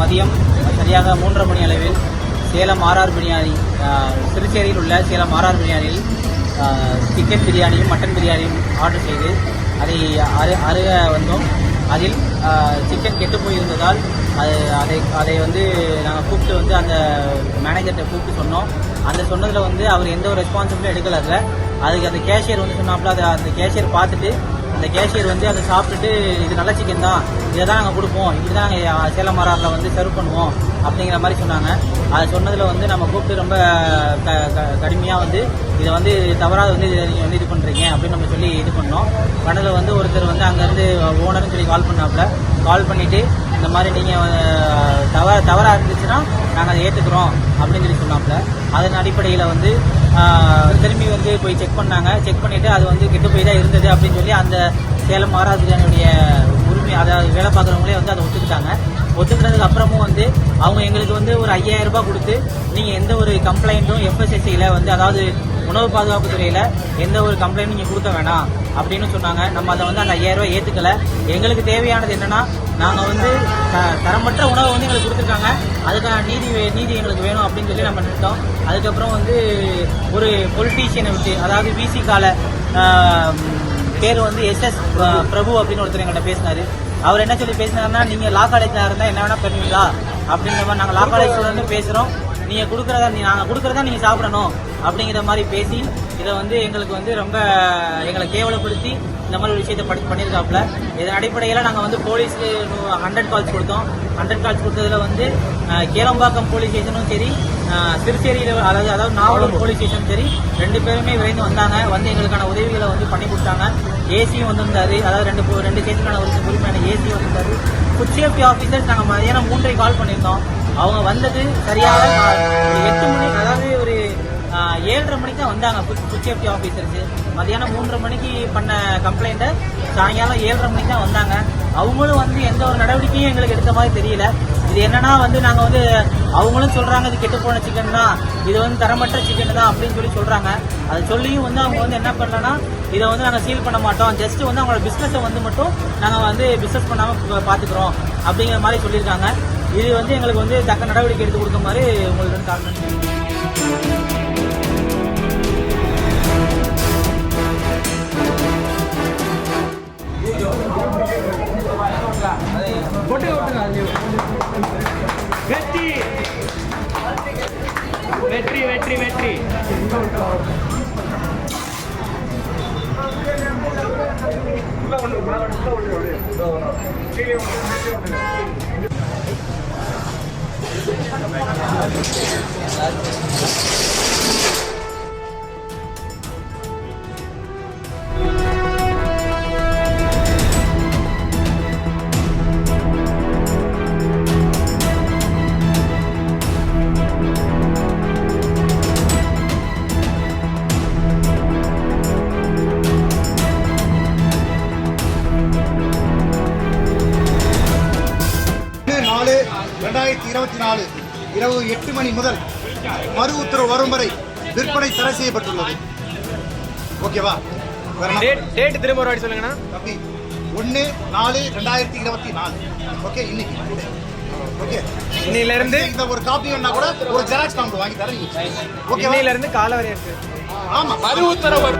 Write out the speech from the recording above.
மதியம் சரியாக மூன்றரை மணி அளவில் சேலம் ஆர்ஆர் பிரியாணி சிறுச்சேரியில் திருச்சேரியில் உள்ள சேலம் ஆர்ஆர் பிரியாணியில் சிக்கன் பிரியாணியும் மட்டன் பிரியாணியும் ஆர்டர் செய்து அதை அரு அருக வந்தோம். அதில் சிக்கன் கெட்டு போயிருந்ததால் அது அதை அதை வந்து நாங்கள் கூப்பிட்டு வந்து அந்த மேனேஜர்கிட்ட கூப்பிட்டு சொன்னோம். அந்த சொன்னதில் வந்து அவர் எந்த ஒரு ரெஸ்பான்சிபிளும் எடுக்கல அதில். அதுக்கு அந்த கேஷியர் வந்து சொன்னாப்புல அதை அந்த கேஷியர் பார்த்துட்டு அந்த கேஷியர் வந்து அதை சாப்பிட்டுட்டு இது நல்ல சிக்கன் தான் இதை தான் நாங்கள் கொடுப்போம் இப்படி தான் நாங்கள் சேலம் மராரில் வந்து சர்வ் பண்ணுவோம் அப்படிங்கிற மாதிரி சொன்னாங்க. அதை சொன்னதில் வந்து நம்ம கூப்பிட்டு ரொம்ப க க- கடுமையாக வந்து இதை வந்து தவறாக வந்து இதை நீங்கள் வந்து இது பண்ணுறீங்க அப்படின்னு நம்ம சொல்லி இது பண்ணோம். பண்ணதில் வந்து ஒருத்தர் வந்து அங்கேருந்து ஓனர்னு சொல்லி கால் பண்ணாப்புல. கால் பண்ணிவிட்டு இந்த மாதிரி நீங்கள் தவ தவறாக இருந்துச்சுன்னா நாங்கள் அதை ஏற்றுக்குறோம் அப்படின்னு சொல்லி சொன்னாப்புல. அதன் அடிப்படையில் வந்து திரும்பி வந்து போய் செக் பண்ணாங்க. செக் பண்ணிவிட்டு அது வந்து கெட்டு போய் தான் இருந்தது அப்படின்னு சொல்லி அந்த சேலம் மாராஜனுடைய உரிமை அதாவது வேலை பார்க்குறவங்களே வந்து அதை ஒத்துக்கிட்டாங்க. ஒத்துக்கிட்டதுக்கு அப்புறமும் வந்து அவங்க எங்களுக்கு வந்து ஒரு ஐயாயிரம் ரூபாய் கொடுத்து நீங்கள் எந்த ஒரு கம்ப்ளைண்ட்டும் எஃப்எஸ்எஸ்சியில் வந்து அதாவது உணவு பாதுகாப்பு துறையில் எந்த ஒரு கம்ப்ளைண்ட்டும் நீங்கள் கொடுக்க வேணாம் அப்படின்னு சொன்னாங்க. நம்ம அதை வந்து அந்த ஐயாயிரம் ரூபாய் ஏற்றுக்கல எங்களுக்கு தேவையானது என்னென்னா நாங்கள் வந்து த- தரமற்ற உணவை வந்து எங்களுக்கு கொடுத்துருக்காங்க. அதுக்கான நீதி நீதி எங்களுக்கு வேணும் அப்படின்னு சொல்லி நம்ம நிறுத்தோம் அதுக்கப்புறம் வந்து ஒரு பொலிட்டீஷியனை விட்டு அதாவது விசி கால பேர் வந்து எஸ் எஸ் பிரபு அப்படின்னு ஒருத்தர் எங்கள்கிட்ட பேசினாரு. அவர் என்ன சொல்லி பேசினாருன்னா நீங்கள் லா காலேஜில் இருந்தால் என்ன வேணால் பண்ணுவீங்களா? அப்படிங்கிற மாதிரி நாங்கள் லா காலேஜ் ஸ்டூடெண்ட் பேசுகிறோம் நீங்கள் கொடுக்குறதா நீ நாங்கள் கொடுக்குறதா நீங்கள் சாப்பிடணும் அப்படிங்கிற மாதிரி பேசி இதை வந்து எங்களுக்கு வந்து ரொம்ப எங்களை கேவலப்படுத்தி இந்த மாதிரி ஒரு விஷயத்தை படி பண்ணியிருக்காப்புல. இதன் அடிப்படையில் நாங்கள் வந்து போலீஸ்க்கு ஹண்ட்ரட் கால்ஸ் கொடுத்தோம். ஹண்ட்ரட் கால்ஸ் கொடுத்ததுல வந்து கேளம்பாக்கம் போலீஸ் ஸ்டேஷனும் சரி திருச்சேரியில் அதாவது அதாவது நாவலூர் போலீஸ் ஸ்டேஷனும் சரி ரெண்டு பேருமே விரைந்து வந்தாங்க. வந்து எங்களுக்கான உதவிகளை வந்து பண்ணி கொடுத்தாங்க. ஏசியும் வந்திருந்தாரு. அதாவது ரெண்டு ரெண்டு ஸ்டேஷனுக்கான ஒரு உரிமையான ஏசி வந்திருந்தாரு. ஃபுட் சேஃப்டி ஆஃபீஸர்ஸ் நாங்கள் மதியானம் மூன்றரை கால் பண்ணியிருந்தோம். அவங்க வந்தது சரியாக எட்டு மணி அதாவது ஒரு ஏழரை மணிக்கு தான் வந்தாங்க ஃபுட் சேஃப்டி ஆஃபீஸர்ஸ் மதியானம் மூன்றரை மணிக்கு பண்ண கம்ப்ளைண்ட்டை சாயங்காலம் ஏழரை மணிக்கு தான் வந்தாங்க. அவங்களும் வந்து எந்த ஒரு நடவடிக்கையும் எங்களுக்கு எடுத்த மாதிரி தெரியல. இது என்னன்னா வந்து நாங்கள் வந்து அவங்களும் சொல்கிறாங்க இது கெட்டு போன சிக்கன் தான். இது வந்து தரமற்ற சிக்கன் தான் அப்படின்னு சொல்லி சொல்கிறாங்க அது சொல்லியும் வந்து அவங்க வந்து என்ன பண்ணலன்னா இதை வந்து நாங்கள் சீல் பண்ண மாட்டோம். ஜஸ்ட் வந்து அவங்களோட பிஸ்னஸை வந்து மட்டும் நாங்கள் வந்து பிஸ்னஸ் பண்ணாமல் பார்த்துக்குறோம் அப்படிங்கிற மாதிரி சொல்லியிருக்காங்க. இது வந்து எங்களுக்கு வந்து தக்க நடவடிக்கை எடுத்து கொடுக்க மாதிரி உங்களுக்கு காரணம் கால் பண்ணி வெற்றி வெற்றி நாலு ரெண்டாயிரத்தி இருபத்தி நாலு இரவு எட்டு மணி முதல் மறு உத்தரவு வரும் வரை விற்பனை தடை செய்யப்பட்டுள்ளது. ஓகேவா? டேட் திரும்ப ஒரு வாட்டி சொல்லுங்கண்ணா. தம்பி ஒன்று நாலு ரெண்டாயிரத்தி இருபத்தி நாலு. ஓகே இன்னைக்கு. ஓகே. இன்னையில இருந்து இந்த ஒரு காப்பி வேணா கூட ஒரு ஜெராக்ஸ் காம்பு வாங்கி தரேன். ஓகேவா? இன்னையில இருந்து காலை வரையும் இருக்கு. ஆமா. மறு உத்தரவு